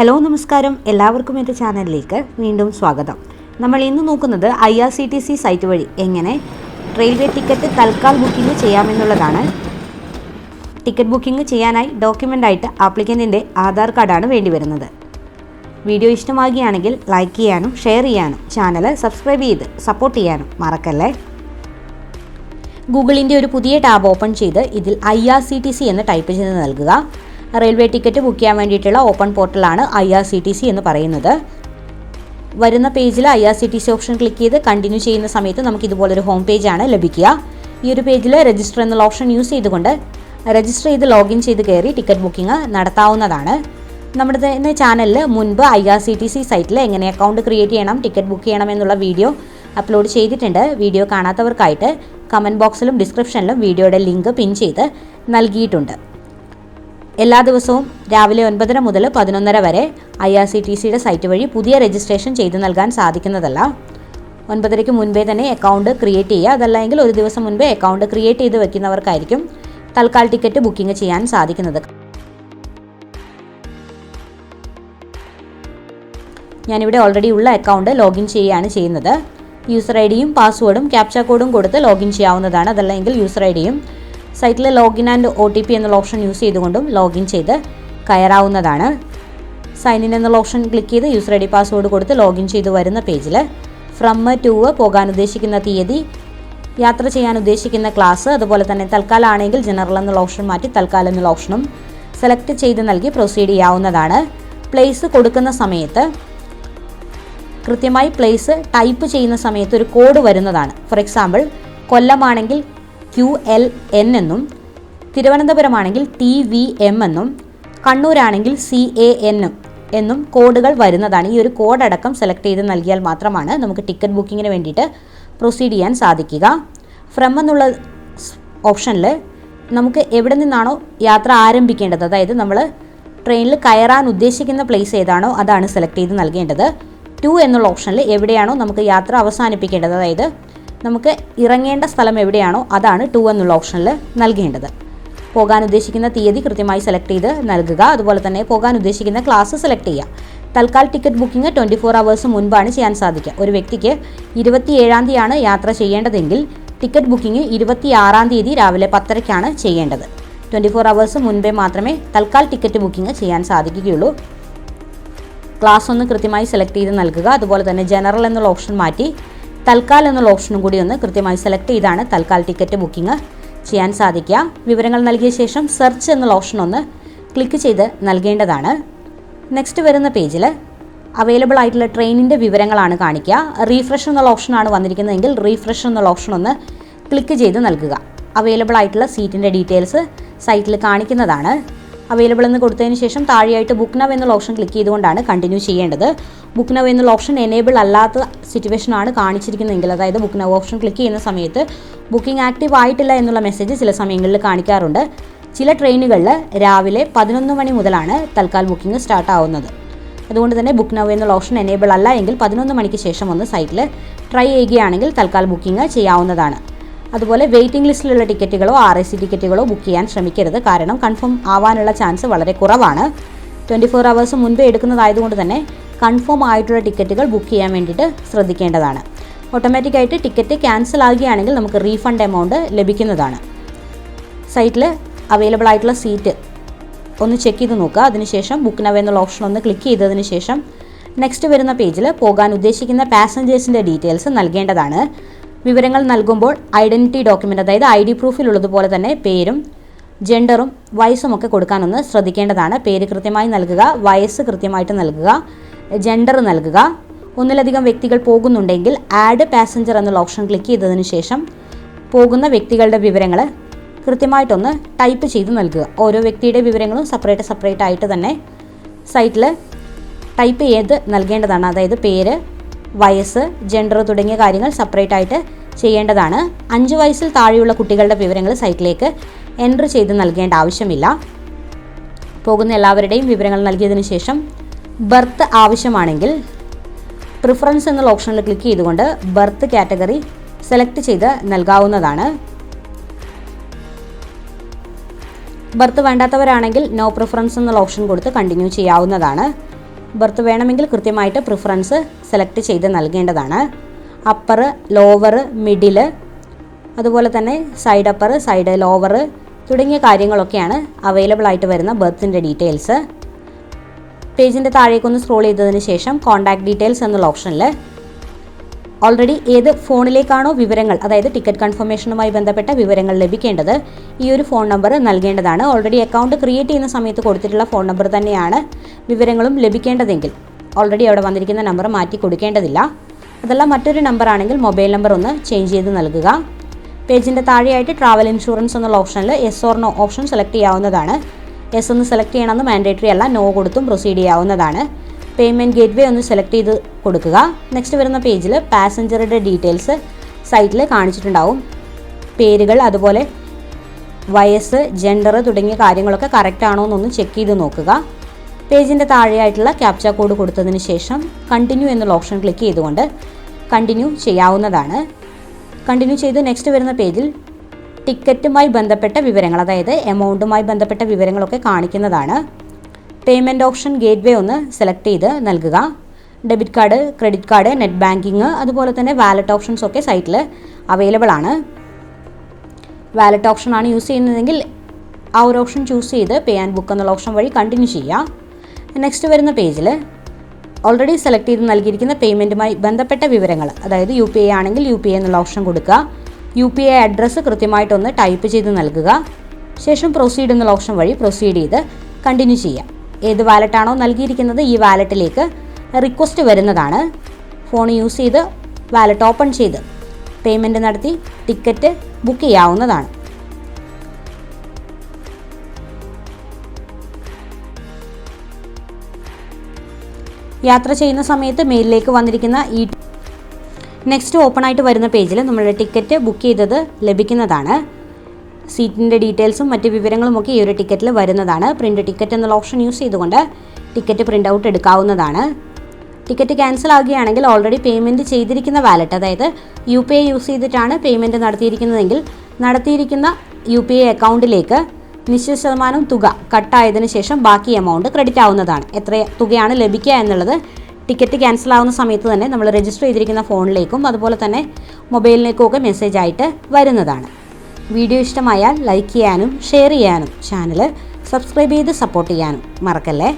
Hello നമസ്കാരം. എല്ലാവർക്കും എന്റെ ചാനലിലേക്ക് വീണ്ടും സ്വാഗതം. നമ്മൾ ഇന്ന് നോക്കുന്നത് I R C T C site വഴി എങ്ങനെ റെയിൽവേ ടിക്കറ്റ് തൽക്കാൽ ബുക്കിംഗ് ചെയ്യാമെന്നുള്ളതാണ്. ടിക്കറ്റ് ബുക്കിംഗ് ചെയ്യാനായി ഡോക്യുമെന്റായിട്ട് ആപ്ലിക്കന്റിന്റെ ആധാർ കാർഡാണ് വേണ്ടി വരുന്നത്. വീഡിയോ ഇഷ്ടമാകുകയാണെങ്കിൽ ലൈക്ക് ചെയ്യാനും ഷെയർ ചെയ്യാനും ചാനൽ സബ്സ്ക്രൈബ് ചെയ്ത് സപ്പോർട്ട് ചെയ്യാനും മറക്കല്ലേ? ഗൂഗിളിന്റെ ഒരു പുതിയ ടാബ് ഓപ്പൺ ചെയ്ത് ഇതിൽ I R C T C എന്ന് ടൈപ്പ് ചെയ്ത് നൽകുക. റെയിൽവേ ടിക്കറ്റ് ബുക്ക് ചെയ്യാൻ വേണ്ടിയിട്ടുള്ള open പോർട്ടലാണ് I R C T C എന്ന് പറയുന്നത്. വരുന്ന പേജിൽ I R C T C option click ചെയ്ത് കണ്ടിന്യൂ ചെയ്യുന്ന സമയത്ത് നമുക്ക് ഇതുപോലൊരു ഹോം പേജാണ് ലഭിക്കുക. ഈ ഒരു പേജിൽ രജിസ്റ്റർ എന്നുള്ള ഓപ്ഷൻ യൂസ് ചെയ്തുകൊണ്ട് രജിസ്റ്റർ ചെയ്ത് ലോഗിൻ ചെയ്ത് കയറി ടിക്കറ്റ് ബുക്കിംഗ് നടത്താവുന്നതാണ്. നമ്മുടെ തന്നെ ചാനലിൽ മുൻപ് I R C T C സൈറ്റിൽ എങ്ങനെ അക്കൗണ്ട് ക്രിയേറ്റ് ചെയ്യണം ടിക്കറ്റ് ബുക്ക് ചെയ്യണം എന്നുള്ള വീഡിയോ അപ്ലോഡ് ചെയ്തിട്ടുണ്ട്. വീഡിയോ കാണാത്തവർക്കായിട്ട് കമന്റ് ബോക്സിലും ഡിസ്ക്രിപ്ഷനിലും വീഡിയോയുടെ ലിങ്ക് പിൻ ചെയ്ത് നൽകിയിട്ടുണ്ട്. എല്ലാ ദിവസവും രാവിലെ ഒൻപതര മുതൽ പതിനൊന്നര വരെ ഐ ആർ സി ടി സിയുടെ സൈറ്റ് വഴി പുതിയ രജിസ്ട്രേഷൻ ചെയ്തു നൽകാൻ സാധിക്കുന്നതല്ല. ഒൻപതരയ്ക്ക് മുൻപേ തന്നെ അക്കൗണ്ട് ക്രിയേറ്റ് ചെയ്യുക. അതല്ലെങ്കിൽ ഒരു ദിവസം മുൻപേ അക്കൗണ്ട് ക്രിയേറ്റ് ചെയ്ത് വെക്കുന്നവർക്കായിരിക്കും തൽക്കാൽ ടിക്കറ്റ് ബുക്കിംഗ് ചെയ്യാൻ സാധിക്കുന്നത്. ഞാനിവിടെ ഓൾറെഡി ഉള്ള അക്കൗണ്ട് ലോഗിൻ ചെയ്യുകയാണ് ചെയ്യുന്നത്. യൂസർ ഐ ഡിയും പാസ്വേഡും ക്യാപ്ച കോഡും കൊടുത്ത് ലോഗിൻ ചെയ്യാവുന്നതാണ്. അതല്ലെങ്കിൽ യൂസർ ഐ ഡിയും സൈറ്റിൽ login and O T P എന്നുള്ള ഓപ്ഷൻ യൂസ് ചെയ്തുകൊണ്ടും ലോഗിൻ ചെയ്ത് കയറാവുന്നതാണ്. സൈൻ ഇൻ എന്നുള്ള ഓപ്ഷൻ ക്ലിക്ക് ചെയ്ത് യൂസർ ഐ പാസ്വേഡ് കൊടുത്ത് ലോഗിൻ ചെയ്ത് വരുന്ന പേജിൽ ഫ്രം ടു പോകാൻ ഉദ്ദേശിക്കുന്ന തീയതി യാത്ര ചെയ്യാൻ ഉദ്ദേശിക്കുന്ന ക്ലാസ് അതുപോലെ തന്നെ തൽക്കാലമാണെങ്കിൽ ജനറൽ എന്നുള്ള ഓപ്ഷൻ മാറ്റി തൽക്കാലം എന്നുള്ള ഓപ്ഷനും സെലക്ട് ചെയ്ത് നൽകി പ്രൊസീഡ് ചെയ്യാവുന്നതാണ്. പ്ലേസ് കൊടുക്കുന്ന സമയത്ത് കൃത്യമായി പ്ലേസ് ടൈപ്പ് ചെയ്യുന്ന സമയത്ത് ഒരു കോഡ് വരുന്നതാണ്. ഫോർ എക്സാമ്പിൾ കൊല്ലമാണെങ്കിൽ ക്യു എൽ എൻ എന്നും തിരുവനന്തപുരമാണെങ്കിൽ ടി വി എം എന്നും കണ്ണൂരാണെങ്കിൽ സി എ എൻ എന്നും കോഡുകൾ വരുന്നതാണ്. ഈ ഒരു കോഡ് അടക്കം സെലക്ട് ചെയ്ത് നൽകിയാൽ മാത്രമാണ് നമുക്ക് ടിക്കറ്റ് ബുക്കിങ്ങിന് വേണ്ടിയിട്ട് പ്രൊസീഡ് ചെയ്യാൻ സാധിക്കുക. ഫ്രം എന്നുള്ള ഓപ്ഷനിൽ നമുക്ക് എവിടെ നിന്നാണോ യാത്ര ആരംഭിക്കേണ്ടത്? അതായത് നമ്മൾ ട്രെയിനിൽ കയറാൻ ഉദ്ദേശിക്കുന്ന പ്ലേസ് ഏതാണോ അതാണ് സെലക്ട് ചെയ്ത് നൽകേണ്ടത്. ടു എന്നുള്ള ഓപ്ഷനിൽ എവിടെയാണോ നമുക്ക് യാത്ര അവസാനിപ്പിക്കേണ്ടത്. അതായത് നമുക്ക് ഇറങ്ങേണ്ട സ്ഥലം എവിടെയാണോ അതാണ് ടു എന്നുള്ള ഓപ്ഷനിൽ നൽകേണ്ടത്. പോകാൻ ഉദ്ദേശിക്കുന്ന തീയതി കൃത്യമായി സെലക്ട് ചെയ്ത് നൽകുക. അതുപോലെ തന്നെ പോകാൻ ഉദ്ദേശിക്കുന്ന ക്ലാസ് സെലക്ട് ചെയ്യുക. Tatkal ticket booking twenty four hours മുൻപാണ് ചെയ്യാൻ സാധിക്കുക. ഒരു വ്യക്തിക്ക് ഇരുപത്തി ഏഴാം തീയതിയാണ് യാത്ര ചെയ്യേണ്ടതെങ്കിൽ ടിക്കറ്റ് ബുക്കിംഗ് ഇരുപത്തി ആറാം തീയതി രാവിലെ പത്തരയ്ക്കാണ് ചെയ്യേണ്ടത്. ട്വന്റി ഫോർ അവേഴ്സ് മുൻപേ മാത്രമേ തൽക്കാൽ ടിക്കറ്റ് ബുക്കിംഗ് ചെയ്യാൻ സാധിക്കുകയുള്ളൂ. ക്ലാസ് ഒന്ന് കൃത്യമായി സെലക്ട് ചെയ്ത് നൽകുക. അതുപോലെ തന്നെ ജനറൽ എന്നുള്ള ഓപ്ഷൻ മാറ്റി തൽക്കാൽ എന്നുള്ള ഓപ്ഷനും കൂടി ഒന്ന് കൃത്യമായി സെലക്ട് ചെയ്താണ് തൽക്കാൽ ടിക്കറ്റ് ബുക്കിംഗ് ചെയ്യാൻ സാധിക്കുക. വിവരങ്ങൾ നൽകിയ ശേഷം സെർച്ച് എന്നുള്ള ഓപ്ഷൻ ഒന്ന് ക്ലിക്ക് ചെയ്ത് നൽകേണ്ടതാണ്. നെക്സ്റ്റ് വരുന്ന പേജിൽ അവൈലബിൾ ആയിട്ടുള്ള ട്രെയിനിന്റെ വിവരങ്ങളാണ് കാണിക്കുക. റീഫ്രഷ് എന്നുള്ള ഓപ്ഷനാണ് വന്നിരിക്കുന്നതെങ്കിൽ റീഫ്രഷ് എന്നുള്ള ഓപ്ഷൻ ഒന്ന് ക്ലിക്ക് ചെയ്ത് നൽകുക. അവൈലബിൾ ആയിട്ടുള്ള സീറ്റിന്റെ ഡീറ്റെയിൽസ് സൈറ്റിൽ കാണിക്കുന്നതാണ്. അവൈലബിൾ എന്ന് കൊടുത്തതിന് ശേഷം താഴെയായിട്ട് ബുക്ക് നവ് എന്നുള്ള ഓപ്ഷൻ ക്ലിക്ക് ചെയ്തുകൊണ്ടാണ് കണ്ടിന്യൂ ചെയ്യേണ്ടത്. ബുക്ക് നവ് എന്നുള്ള ഓപ്ഷൻ എനേബിൾ അല്ലാത്ത സിറ്റുവേഷൻ ആണ് കാണിച്ചിരിക്കുന്നതെങ്കിൽ അതായത് ബുക്ക് നവ് ഓപ്ഷൻ ക്ലിക്ക് ചെയ്യുന്ന സമയത്ത് ബുക്കിംഗ് ആക്റ്റീവ് ആയിട്ടില്ല എന്നുള്ള മെസ്സേജ് ചില സമയങ്ങളിൽ കാണിക്കാറുണ്ട്. ചില ട്രെയിനുകളിൽ രാവിലെ പതിനൊന്ന് മണി മുതലാണ് തൽക്കാൽ ബുക്കിംഗ് സ്റ്റാർട്ട് ആവുന്നത്. അതുകൊണ്ട് തന്നെ ബുക്ക് നവ് എന്നുള്ള ഓപ്ഷൻ എനേബിൾ അല്ല എങ്കിൽ പതിനൊന്ന് മണിക്ക് ശേഷം ഒന്ന് സൈറ്റിൽ ട്രൈ ചെയ്യുകയാണെങ്കിൽ തൽക്കാൽ ബുക്കിംഗ് ചെയ്യാവുന്നതാണ്. അതുപോലെ വെയിറ്റിംഗ് ലിസ്റ്റിലുള്ള ടിക്കറ്റുകളോ ആർ എസ് സി ടിക്കറ്റുകളോ ബുക്ക് ചെയ്യാൻ ശ്രമിക്കരുത്. കാരണം കൺഫേം ആവാനുള്ള ചാൻസ് വളരെ കുറവാണ്. ട്വന്റി ഫോർ അവേഴ്സ് മുൻപേ എടുക്കുന്നതായതുകൊണ്ട് തന്നെ കൺഫേം ആയിട്ടുള്ള ടിക്കറ്റുകൾ ബുക്ക് ചെയ്യാൻ വേണ്ടിയിട്ട് ശ്രദ്ധിക്കേണ്ടതാണ്. ഓട്ടോമാറ്റിക്കായിട്ട് ടിക്കറ്റ് ക്യാൻസൽ ആകുകയാണെങ്കിൽ നമുക്ക് റീഫണ്ട് എമൗണ്ട് ലഭിക്കുന്നതാണ്. സൈറ്റിൽ അവൈലബിൾ ആയിട്ടുള്ള സീറ്റ് ഒന്ന് ചെക്ക് ചെയ്ത് നോക്കുക. അതിനുശേഷം ബുക്ക് നവ് എന്നുള്ള ഓപ്ഷൻ ഒന്ന് ക്ലിക്ക് ചെയ്തതിന് ശേഷം നെക്സ്റ്റ് വരുന്ന പേജിൽ പോകാൻ ഉദ്ദേശിക്കുന്ന പാസഞ്ചേഴ്സിന്റെ ഡീറ്റെയിൽസ് നൽകേണ്ടതാണ്. വിവരങ്ങൾ നൽകുമ്പോൾ ഐഡന്റിറ്റി ഡോക്യുമെന്റ് അതായത് ഐ ഡി പ്രൂഫിലുള്ളതുപോലെ തന്നെ പേരും ജെൻഡറും വയസ്സും ഒക്കെ കൊടുക്കാനൊന്ന് ശ്രദ്ധിക്കേണ്ടതാണ്. പേര് കൃത്യമായി നൽകുക വയസ്സ് കൃത്യമായിട്ട് നൽകുക ജെൻഡർ നൽകുക. ഒന്നിലധികം വ്യക്തികൾ പോകുന്നുണ്ടെങ്കിൽ ആഡ് പാസഞ്ചർ എന്നുള്ള ഓപ്ഷൻ ക്ലിക്ക് ചെയ്തതിന് ശേഷം പോകുന്ന വ്യക്തികളുടെ വിവരങ്ങൾ കൃത്യമായിട്ടൊന്ന് ടൈപ്പ് ചെയ്ത് നൽകുക. ഓരോ വ്യക്തിയുടെ വിവരങ്ങളും സെപ്പറേറ്റ് സെപ്പറേറ്റ് ആയിട്ട് തന്നെ സൈറ്റിൽ ടൈപ്പ് ചെയ്ത് നൽകേണ്ടതാണ്. അതായത് പേര് വയസ്സ് ജെൻഡർ തുടങ്ങിയ കാര്യങ്ങൾ സെപ്പറേറ്റ് ആയിട്ട് ചെയ്യേണ്ടതാണ്. അഞ്ച് വയസ്സിൽ താഴെയുള്ള കുട്ടികളുടെ വിവരങ്ങൾ സൈറ്റിലേക്ക് എൻട്രി ചെയ്ത് നൽകേണ്ട ആവശ്യമില്ല. പോകുന്ന എല്ലാവരുടെയും വിവരങ്ങൾ നൽകിയതിന് ശേഷം ബർത്ത് ആവശ്യമാണെങ്കിൽ പ്രിഫറൻസ് എന്നുള്ള ഓപ്ഷനിൽ ക്ലിക്ക് ചെയ്തുകൊണ്ട് ബർത്ത് കാറ്റഗറി സെലക്ട് ചെയ്ത് നൽകാവുന്നതാണ്. ബർത്ത് വേണ്ടാത്തവരാണെങ്കിൽ നോ പ്രിഫറൻസ് എന്നുള്ള ഓപ്ഷൻ കൊടുത്ത് കണ്ടിന്യൂ ചെയ്യാവുന്നതാണ്. ബർത്ത് വേണമെങ്കിൽ കൃത്യമായിട്ട് പ്രിഫറൻസ് സെലക്ട് ചെയ്ത് നൽകേണ്ടതാണ്. അപ്പർ ലോവർ മിഡിൽ അതുപോലെ തന്നെ സൈഡ് അപ്പർ സൈഡ് ലോവർ തുടങ്ങിയ കാര്യങ്ങളൊക്കെയാണ് അവൈലബിൾ ആയിട്ട് വരുന്ന ബർത്തിന്റെ ഡീറ്റെയിൽസ് പേജിന്റെ താഴേക്കൊന്ന് സ്ക്രോൾ ചെയ്തതിന് ശേഷം കോൺടാക്ട് ഡീറ്റെയിൽസ് എന്നുള്ള ഓപ്ഷനിൽ ഓൾറെഡി ഏത് ഫോണിലേക്കാണോ വിവരങ്ങൾ അതായത് ടിക്കറ്റ് കൺഫർമേഷനുമായി ബന്ധപ്പെട്ട വിവരങ്ങൾ ലഭിക്കേണ്ടത് ഈ ഒരു ഫോൺ നമ്പർ നൽകേണ്ടതാണ്. ഓൾറെഡി അക്കൗണ്ട് ക്രിയേറ്റ് ചെയ്യുന്ന സമയത്ത് കൊടുത്തിട്ടുള്ള ഫോൺ നമ്പർ തന്നെയാണ് വിവരങ്ങളും ലഭിക്കേണ്ടതെങ്കിൽ. ഓൾറെഡി അവിടെ വന്നിരിക്കുന്ന നമ്പർ മാറ്റി കൊടുക്കേണ്ടതില്ല. അതല്ല മറ്റൊരു നമ്പർ ആണെങ്കിൽ മൊബൈൽ നമ്പർ ഒന്ന് ചേഞ്ച് ചെയ്ത് നൽകുക. പേജിന്റെ താഴെയായിട്ട് ട്രാവൽ ഇൻഷുറൻസ് എന്നുള്ള ഓപ്ഷനിൽ yes or no option select ചെയ്യാവുന്നതാണ്. എസ് ഒന്ന് സെലക്ട് ചെയ്യണമെന്ന് മാൻഡേറ്ററി അല്ല നോ കൊടുത്തും പ്രൊസീഡ് ചെയ്യാവുന്നതാണ്. പേയ്മെന്റ് ഗേറ്റ്വേ ഒന്ന് സെലക്ട് ചെയ്ത് കൊടുക്കുക. നെക്സ്റ്റ് വരുന്ന പേജിൽ പാസഞ്ചറുടെ ഡീറ്റെയിൽസ് സൈറ്റിൽ കാണിച്ചിട്ടുണ്ടാവും. പേരുകൾ അതുപോലെ വയസ്സ് ജെൻഡർ തുടങ്ങിയ കാര്യങ്ങളൊക്കെ കറക്റ്റ് ആണോ എന്നൊന്ന് ചെക്ക് ചെയ്ത് നോക്കുക. പേജിന്റെ താഴെയായിട്ടുള്ള ക്യാപ്ച കോഡ് കൊടുത്തതിന് ശേഷം കണ്ടിന്യൂ എന്നുള്ള ഓപ്ഷൻ ക്ലിക്ക് ചെയ്തുകൊണ്ട് കണ്ടിന്യൂ ചെയ്യാവുന്നതാണ്. കണ്ടിന്യൂ ചെയ്ത് നെക്സ്റ്റ് വരുന്ന പേജിൽ ടിക്കറ്റുമായി ബന്ധപ്പെട്ട വിവരങ്ങൾ അതായത് എമൗണ്ടുമായി ബന്ധപ്പെട്ട വിവരങ്ങളൊക്കെ കാണിക്കുന്നതാണ്. പേയ്മെന്റ് ഓപ്ഷൻ ഗേറ്റ്വേ ഒന്ന് സെലക്ട് ചെയ്ത് നൽകുക. Debit card credit card net banking അതുപോലെ തന്നെ വാലറ്റ് ഓപ്ഷൻസ് ഒക്കെ സൈറ്റിൽ അവൈലബിൾ ആണ്. വാലറ്റ് ഓപ്ഷൻ ആണ് യൂസ് ചെയ്യുന്നതെങ്കിൽ ആ ഒരു ഓപ്ഷൻ ചൂസ് ചെയ്ത് പേ ആൻഡ് ബുക്ക് എന്നുള്ള ഓപ്ഷൻ വഴി കണ്ടിന്യൂ ചെയ്യുക. നെക്സ്റ്റ് വരുന്ന പേജിൽ ഓൾറെഡി സെലക്ട് ചെയ്ത് നൽകിയിരിക്കുന്ന പേയ്മെന്റുമായി ബന്ധപ്പെട്ട വിവരങ്ങൾ അതായത് യു പി ഐ ആണെങ്കിൽ യു പി ഐ എന്നുള്ള ഓപ്ഷൻ കൊടുക്കുക. യു പി ഐ അഡ്രസ്സ് കൃത്യമായിട്ടൊന്ന് ടൈപ്പ് ചെയ്ത് നൽകുക. ശേഷം പ്രൊസീഡ് എന്നുള്ള ഓപ്ഷൻ വഴി പ്രൊസീഡ് ചെയ്ത് കണ്ടിന്യൂ ചെയ്യാം ഏത് വാലറ്റാണോ നൽകിയിരിക്കുന്നത് ഈ വാലറ്റിലേക്ക് റിക്വസ്റ്റ് വരുന്നതാണ്. ഫോൺ യൂസ് ചെയ്ത് വാലറ്റ് ഓപ്പൺ ചെയ്ത് പേയ്മെന്റ് നടത്തി ടിക്കറ്റ് ബുക്ക് ചെയ്യാവുന്നതാണ്. യാത്ര ചെയ്യുന്ന സമയത്ത് മെയിലിലേക്ക് വന്നിരിക്കുന്ന ഈ നെക്സ്റ്റ് ഓപ്പൺ ആയിട്ട് വരുന്ന പേജിൽ നമ്മളുടെ ടിക്കറ്റ് ബുക്ക് ചെയ്തത് ലഭിക്കുന്നതാണ്. സീറ്റിന്റെ ഡീറ്റെയിൽസും മറ്റ് വിവരങ്ങളുമൊക്കെ ഈ ഒരു ടിക്കറ്റിൽ വരുന്നതാണ്. പ്രിന്റ് ടിക്കറ്റ് എന്നുള്ള ഓപ്ഷൻ യൂസ് ചെയ്തുകൊണ്ട് ടിക്കറ്റ് പ്രിന്റ് ഔട്ട് എടുക്കാവുന്നതാണ്. ടിക്കറ്റ് ക്യാൻസൽ ആകുകയാണെങ്കിൽ ഓൾറെഡി പേയ്മെന്റ് ചെയ്തിരിക്കുന്ന വാലറ്റ് അതായത് യു പി ഐ യൂസ് ചെയ്തിട്ടാണ് പേയ്മെന്റ് നടത്തിയിരിക്കുന്നതെങ്കിൽ നടത്തിയിരിക്കുന്ന യു പി ഐ അക്കൗണ്ടിലേക്ക് നിശ്ചിത ശതമാനം തുക കട്ടായതിനു ശേഷം ബാക്കി എമൗണ്ട് ക്രെഡിറ്റ് ആവുന്നതാണ്. എത്ര തുകയാണ് ലഭിക്കുക എന്നുള്ളത് ടിക്കറ്റ് ക്യാൻസൽ ആവുന്ന സമയത്ത് തന്നെ നമ്മൾ രജിസ്റ്റർ ചെയ്തിരിക്കുന്ന ഫോണിലേക്കും അതുപോലെ തന്നെ മൊബൈലിലേക്കും ഒക്കെ മെസ്സേജ് ആയിട്ട് വരുന്നതാണ്. വീഡിയോ ഇഷ്ടമായാൽ ലൈക്ക് ചെയ്യാനും ഷെയർ ചെയ്യാനും ചാനൽ സബ്സ്ക്രൈബ് ചെയ്ത് സപ്പോർട്ട് ചെയ്യാനും മറക്കല്ലേ?